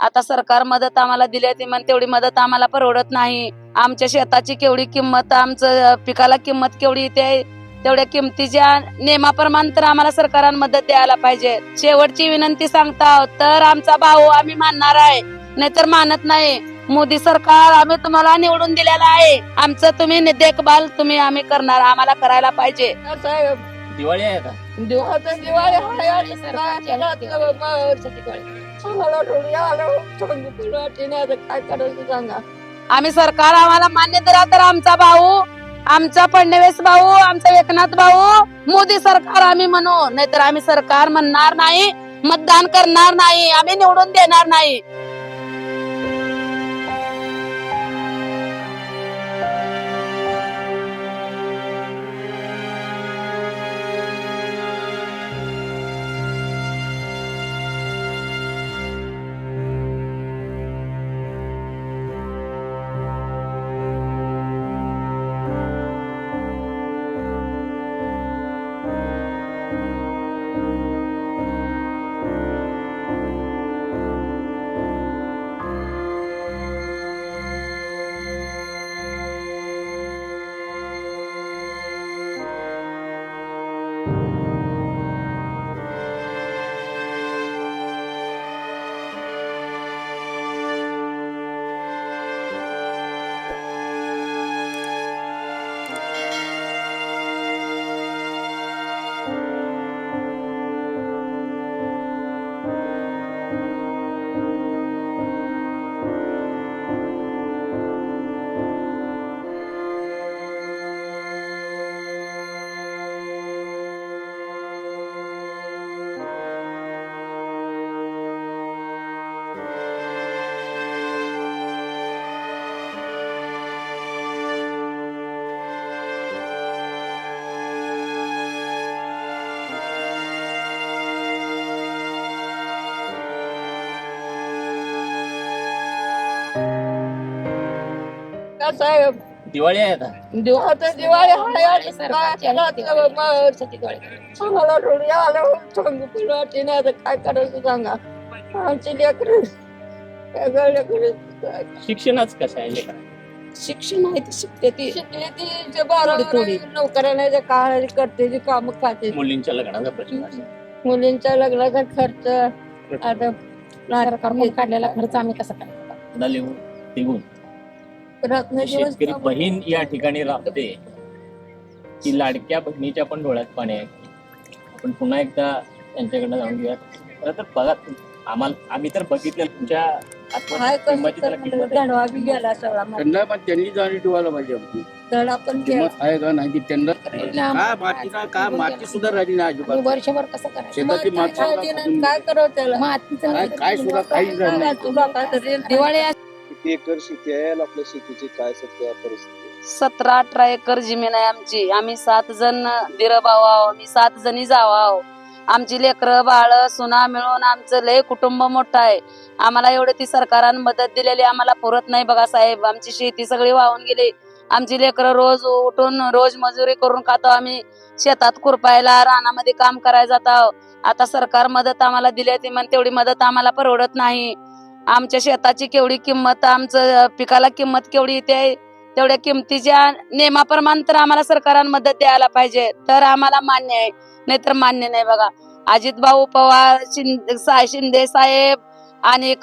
आता सरकार मदत आम्हाला दिली ती म्हण तेवढी मदत आम्हाला परवडत नाही. आमच्या शेताची केवढी किंमत आमचं पिकाला किंमत केवढी ते तेवढ्या किमतीच्या नियमाप्रमाणे तर आम्हाला सरकारनं मदत द्यायला पाहिजे. शेवटची विनंती सांगता तर आमचा भाऊ आम्ही मानणार आहे नाहीतर मानत नाही. मोदी सरकार आम्ही तुम्हाला निवडून दिलेला आहे. आमचं तुम्ही देखभाल तुम्ही आम्ही करणार आम्हाला करायला पाहिजे. साहेब दिवाळी आहे आता. दिवाळी दिवाळी आम्हाला आलं, वाटेने आता काय करायचं सांगा आम्ही सरकार आम्हाला मान्य करा तर आमचा भाऊ आमचा फडणवीस भाऊ आमचा एकनाथ भाऊ मोदी सरकार आम्ही म्हणू. नाहीतर आम्ही सरकार म्हणणार नाही मतदान करणार नाही आम्ही निवडून देणार नाही. साहेब. दिवाळी आहे आता. दिवाळी दिवाळी काय करायचं? आम्हाला थोडी आलं, थोडी आता काय सांगा. आमची लेकरं सगळं लेकरं काय? शिक्षणच कसं आहे लेकरं? शिक्षण आहे ते शिकते ती. शिकली ती. जे बारावी नोकऱ्याने जे काळ करते जे काम खाते. मुलींच्या लग्नाचा प्रश्न आहे. मुलींच्या लग्नाचा खर्च आता सरकारकडून काढलेला खर्च आम्ही कसा करायचा पुन्हा लिहून निघून. शेतकरी बहीण या ठिकाणी राहते. की लाडक्या बहिणीच्या पण डोळ्यात पाणी आहे. आपण पुन्हा एकदा त्यांच्याकडनं जाऊन घेऊया खरं तर बघा आम्हाला आम्ही तर बघितलं तुमच्या. धडवा बी गेला सगळा. त्यांना पण त्यांनी जाणी ठेवायला पाहिजे आपली धडा पण गेला किंमत आहे का नाही ती त्यांना काय मातीचा काय माती सुद्धा राहिली नाही वर्षभर कसं करायचं? शेताची माती काय करावं त्याला? मातीचं काय सुद्धा तरी दिवाळी किती एकर शेती आहे आणि आपल्या शेतीची काय सध्या परिस्थिती आहे? सतरा अठरा एकर जमीन आहे आमची. आम्ही सात जण दिर आहो. आम्ही सात जणी जाव आहो. आमची लेकरं बाळ सुना मिळून आमचं लय कुटुंब मोठं आहे. आम्हाला एवढे ती सरकारनं मदत दिलेली आम्हाला पुरत नाही बघा साहेब. आमची शेती सगळी वाहून गेली. आमची लेकरं रोज उठून रोज मजुरी करून खातो. आम्ही शेतात खुरपायला रानामध्ये काम करायला जातो आता सरकार मदत आम्हाला दिली ती म्हण तेवढी मदत आम्हाला परवडत नाही. आमच्या शेताची केवढी किंमत आमचं पिकाला किंमत केवढी येते तेवढ्या किमतीच्या नियमाप्रमाणे तर आम्हाला सरकारनं मदत द्यायला पाहिजे. तर आम्हाला मान्य आहे. नाहीतर मान्य नाही बघा. अजित भाऊ पवार शिंदे सा- शिंदे साहेब आणि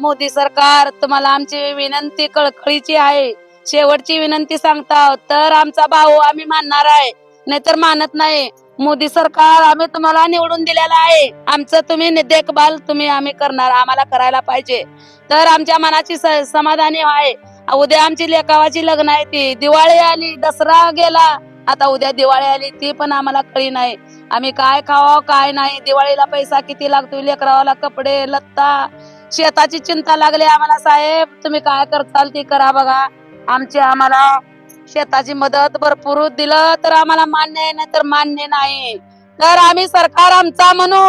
मोदी सरकार तुम्हाला आमची विनंती कळकळीची आहे. शेवटची विनंती सांगता तर आमचा भाऊ आम्ही मानणार आहे. नाहीतर मानत नाही. मोदी सरकार आम्ही तुम्हाला निवडून दिलेला आहे. आमचं तुम्ही देखभाल तुम्ही आम्ही करणार आम्हाला करायला पाहिजे. तर आमच्या मनाची समाधानी आहे. उद्या आमची लेकावाची लग्न आहे ती. दिवाळी आली दसरा गेला. आता उद्या दिवाळी आली ती पण आम्हाला कळी नाही. आम्ही काय खावा काय नाही. दिवाळीला पैसा किती लागतो लेकरावाला कपडे लत्ता. शेताची चिंता लागली आम्हाला साहेब. तुम्ही काय करताल ती करा बघा. आमची आम्हाला शेताची मदत भरपूर दिलं तर आम्हाला मान्य आहे नाही तर मान्य नाही. तर आम्ही सरकार आमचा म्हणू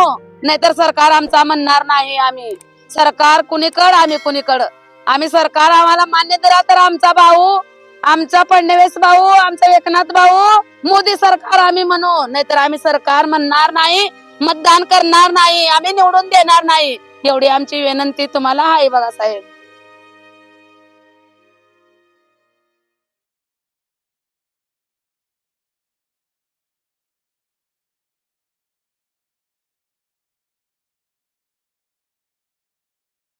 नाहीतर सरकार आमचा म्हणणार नाही आम्ही. सरकार कुणीकड आम्ही कुणीकड. आम्ही सरकार आम्हाला मान्य दिला तर आमचा भाऊ आमचा फडणवीस भाऊ आमचा एकनाथ भाऊ मोदी सरकार आम्ही म्हणू नाहीतर आम्ही सरकार म्हणणार नाही मतदान करणार नाही आम्ही निवडून देणार नाही. एवढी आमची विनंती तुम्हाला आहे बघा साहेब.